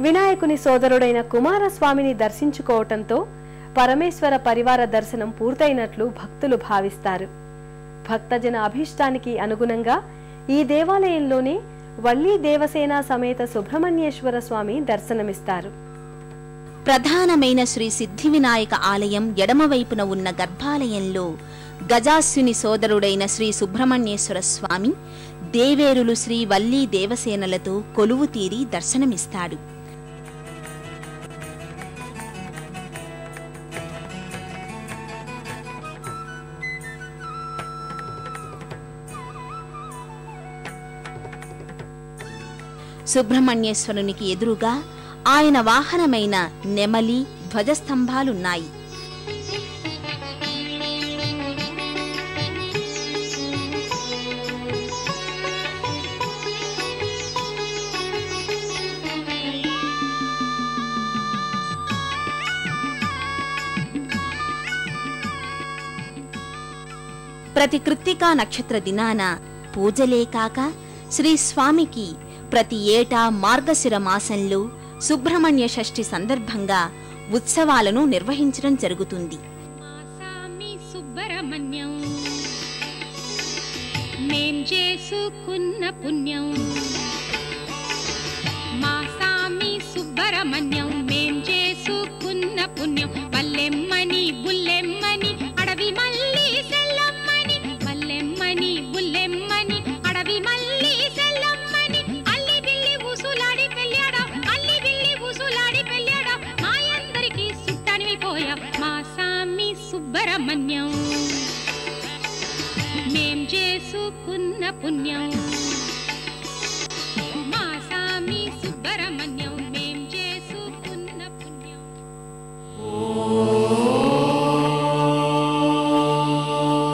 వినాయకుని సోదరుడైన కుమారస్వామిని దర్శించుకోవటంతో పరమేశ్వర పరివార దర్శనం పూర్తయినట్లు భక్తులు భావిస్తారు. భక్తజన అభీష్టానికి అనుగుణంగా ఈ దేవాలయంలోనే వల్లీ దేవసేన సమేత సుబ్రహ్మణ్యేశ్వర స్వామి దర్శనమిస్తారు. ప్రధానమైన శ్రీ సిద్ధి వినాయక ఆలయం ఎడమవైపున ఉన్న గర్భాలయంలో గజాస్యుని సోదరుడైన శ్రీ సుబ్రహ్మణ్యేశ్వర స్వామి దేవేరులు శ్రీ వల్లీ దేవసేనలతో కొలువు తీరి దర్శనమిస్తాడు. సుబ్రహ్మణ్యేశ్వరునికి ఎదురుగా ఆయన వాహనమైన నెమలి ధ్వజస్తంభాలున్నాయి. ప్రతి కృత్తికా నక్షత్ర దినాన పూజలే కాక శ్రీ స్వామికి ప్రతి ఏటా మార్గశిర మాసంలో సుబ్రహ్మణ్య షష్ఠి సందర్భంగా ఉత్సవాలను నిర్వహించడం జరుగుతుంది. మాసామి మేం చేసుకున్న పుణ్యం. మాసామి సుబ్బరమణ్యం మేం చేసుకున్న పుణ్యం. పల్లెమ్మని బుల్లెమ్మని అడవి మళ్ళీ సెల్లమ్మని పల్లెమ్మని బుల్లెమ్మని సుబ్బరమణ్యం మేం చేసుకున్న పుణ్యం.